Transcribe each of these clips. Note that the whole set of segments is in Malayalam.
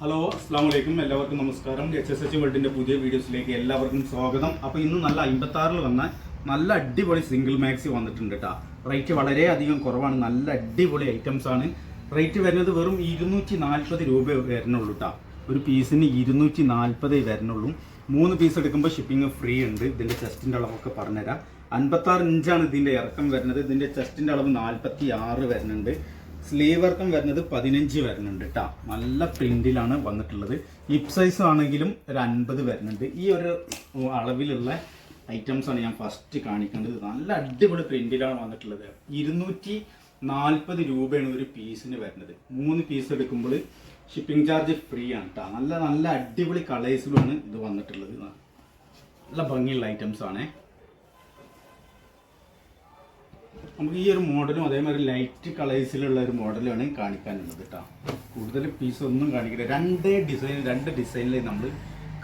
ഹലോ അസ്സാം വലൈക്കും എല്ലാവർക്കും നമസ്കാരം. എച്ച് എസ് എച്ച് വേൾഡിന്റെ പുതിയ വീഡിയോസിലേക്ക് എല്ലാവർക്കും സ്വാഗതം. അപ്പോൾ ഇന്ന് നല്ല അമ്പത്താറിൽ വന്ന നല്ല അടിപൊളി സിംഗിൾ മാക്സി വന്നിട്ടുണ്ട് കേട്ടോ റേറ്റ് വളരെയധികം കുറവാണ്. നല്ല അടിപൊളി ഐറ്റംസ് ആണ്. റേറ്റ് വരുന്നത് വെറും ഇരുന്നൂറ്റി നാൽപ്പത് രൂപ വരുന്നുള്ളൂ കേട്ടോ ഒരു പീസിന് ഇരുന്നൂറ്റി നാൽപ്പതേ വരുന്നുള്ളൂ മൂന്ന് പീസ് എടുക്കുമ്പോൾ ഷിപ്പിംഗ് ഫ്രീ ഉണ്ട്. ഇതിന്റെ ചെസ്റ്റിന്റെ അളവൊക്കെ പറഞ്ഞുതരാം. അൻപത്താറ് ഇഞ്ചാണ് ഇതിന്റെ ഇറക്കം വരുന്നത്. ഇതിന്റെ ചെസ്റ്റിന്റെ അളവ് നാൽപ്പത്തി ആറ് വരുന്നുണ്ട്. സ്ലീവ് വർക്കും വരുന്നത് പതിനഞ്ച് വരുന്നുണ്ട് കേട്ടോ നല്ല പ്രിന്റിലാണ് വന്നിട്ടുള്ളത്. ഹിപ്പ് സൈസ് ആണെങ്കിലും ഒരു അൻപത് വരുന്നുണ്ട്. ഈ ഒരു അളവിലുള്ള ഐറ്റംസ് ആണ് ഞാൻ ഫസ്റ്റ് കാണിക്കേണ്ടത് നല്ല അടിപൊളി പ്രിന്റിലാണ് വന്നിട്ടുള്ളത്. ഇരുന്നൂറ്റി നാൽപ്പത് രൂപയാണ് ഒരു പീസിന് വരുന്നത്. മൂന്ന് പീസ് എടുക്കുമ്പോൾ ഷിപ്പിംഗ് ചാർജ് ഫ്രീ ആണ് കേട്ടോ നല്ല നല്ല അടിപൊളി കളേഴ്സിലുമാണ് ഇത് വന്നിട്ടുള്ളത്. നല്ല ഭംഗിയുള്ള ഐറ്റംസ് ആണേ. നമുക്ക് ഈ ഒരു മോഡലും അതേമാതിരി ലൈറ്റ് കളേഴ്സിലുള്ള ഒരു മോഡലാണ് കാണിക്കാനുള്ളത് കേട്ടോ കൂടുതൽ പീസ് ഒന്നും കാണിക്കില്ല. രണ്ട് ഡിസൈൻ രണ്ട് ഡിസൈനിൽ നമ്മൾ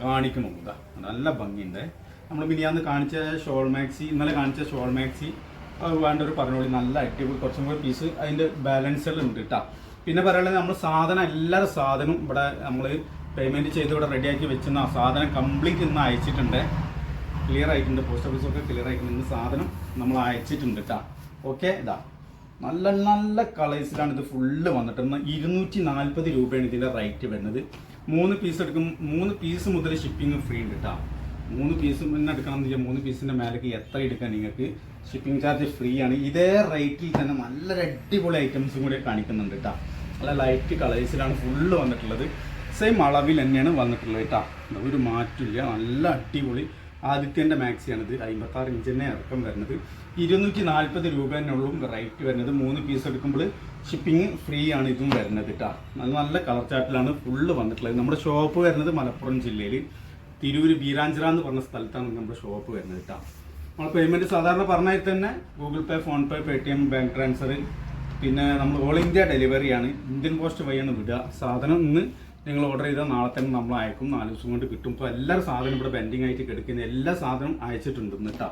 കാണിക്കുന്നുണ്ട് നല്ല ഭംഗിയുണ്ട്. നമ്മൾ മിനിയാന്ന് കാണിച്ച ഷോൾ മാക്സി ഇന്നലെ കാണിച്ച ഷോൾ മാക്സി വേണ്ട ഒരു പറഞ്ഞോളി. നല്ല അടിപൊളി. കുറച്ചും കൂടി പീസ് അതിന്റെ ബാലൻസുകളുണ്ട് കേട്ടോ പിന്നെ പറയുകയാണെങ്കിൽ നമ്മൾ സാധനം എല്ലാ സാധനവും ഇവിടെ നമ്മൾ പേയ്മെന്റ് ചെയ്ത് ഇവിടെ റെഡിയാക്കി വെച്ചിരുന്ന ആ സാധനം കംപ്ലീറ്റ് ഇന്ന് അയച്ചിട്ടുണ്ട്. ക്ലിയർ ആയിട്ടുണ്ട്. പോസ്റ്റ് ഓഫീസൊക്കെ ക്ലിയർ ആയിട്ടുണ്ട്. സാധനം നമ്മൾ അയച്ചിട്ടുണ്ട് കേട്ടോ ഓക്കെ ഇതാ നല്ല നല്ല കളേഴ്സിലാണ് ഇത് ഫുള്ള് വന്നിട്ട്. ഇരുന്നൂറ്റി നാൽപ്പത് രൂപയാണ് ഇതിന്റെ റേറ്റ് വരുന്നത്. മൂന്ന് പീസ് എടുക്കും മൂന്ന് പീസ് മുതൽ ഷിപ്പിംഗ് ഫ്രീ ഉണ്ട് കേട്ടോ മൂന്ന് പീസ് തന്നെ എടുക്കണം എന്ന് വെച്ചാൽ മൂന്ന് പീസിന്റെ മേലേക്ക് എത്ര എടുക്കാൻ നിങ്ങൾക്ക് ഷിപ്പിംഗ് ചാർജ് ഫ്രീ ആണ്. ഇതേ റേറ്റിൽ തന്നെ നല്ല അടിപൊളി ഐറ്റംസും കൂടി കാണിക്കുന്നുണ്ട് കേട്ടോ നല്ല ലൈറ്റ് കളേഴ്സിലാണ് ഫുള്ള് വന്നിട്ടുള്ളത്. സെയിം അളവിൽ തന്നെയാണ് വന്നിട്ടുള്ളത് കേട്ടോ ഒരു മാറ്റമില്ല നല്ല അടിപൊളി ആദിത്യന്റെ മാക്സിയാണിത്. അമ്പത്താറ് ഇഞ്ച് തന്നെ ഇറക്കം വരുന്നത്. ഇരുന്നൂറ്റി നാൽപ്പത് രൂപ തന്നെ ഉള്ളൂ റേറ്റ് വരുന്നത്. മൂന്ന് പീസ് എടുക്കുമ്പോൾ ഷിപ്പിംഗ് ഫ്രീ ആണ് ഇതും വരുന്നത് കേട്ടോ നല്ല നല്ല കളർ ചാർട്ടിലാണ് ഫുള്ള് വന്നിട്ടുള്ളത്. നമ്മുടെ ഷോപ്പ് വരുന്നത് മലപ്പുറം ജില്ലയിൽ തിരൂര് ബീരാഞ്ചിറ എന്ന് പറഞ്ഞ സ്ഥലത്താണ് നമ്മുടെ ഷോപ്പ് വരുന്നത് കേട്ടോ നമ്മൾ പേയ്മെന്റ് സാധാരണ പറഞ്ഞാൽ തന്നെ Google Pay PhonePe Paytm bank transfer പിന്നെ നമ്മൾ ഓൾ ഇന്ത്യ ഡെലിവറിയാണ് ഇന്ത്യൻ പോസ്റ്റ് വഴിയാണ് വിടുക. സാധനം ഇന്ന് നിങ്ങൾ ഓർഡർ ചെയ്താൽ നാളെ തന്നെ നമ്മൾ അയക്കും. നാല് ദിവസം കൊണ്ട് കിട്ടും. ഇപ്പോൾ എല്ലാ സാധനവും ഇവിടെ പെൻഡിങ് ആയിട്ട് കിടക്കുന്ന എല്ലാ സാധനവും അയച്ചിട്ടുണ്ട് കേട്ടോ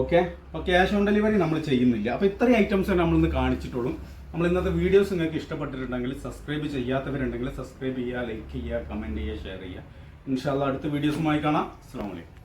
ഓക്കെ അപ്പോൾ ക്യാഷ് ഓൺ ഡെലിവറി നമ്മൾ ചെയ്യുന്നില്ല. അപ്പോൾ ഇത്രയും ഐറ്റംസ് നമ്മളിന്ന് കാണിച്ചിട്ടുള്ളൂ. നമ്മൾ ഇന്നത്തെ വീഡിയോസ് നിങ്ങൾക്ക് ഇഷ്ടപ്പെട്ടിട്ടുണ്ടെങ്കിൽ സബ്സ്ക്രൈബ് ചെയ്യാത്തവരുണ്ടെങ്കിൽ സബ്സ്ക്രൈബ് ചെയ്യുക ലൈക്ക് ചെയ്യുക കമന്റ് ചെയ്യുക ഷെയർ ചെയ്യുക. ഇൻഷാല്ല അടുത്ത വീഡിയോസുമായി കാണാം. അസ്സാം വലൈക്കും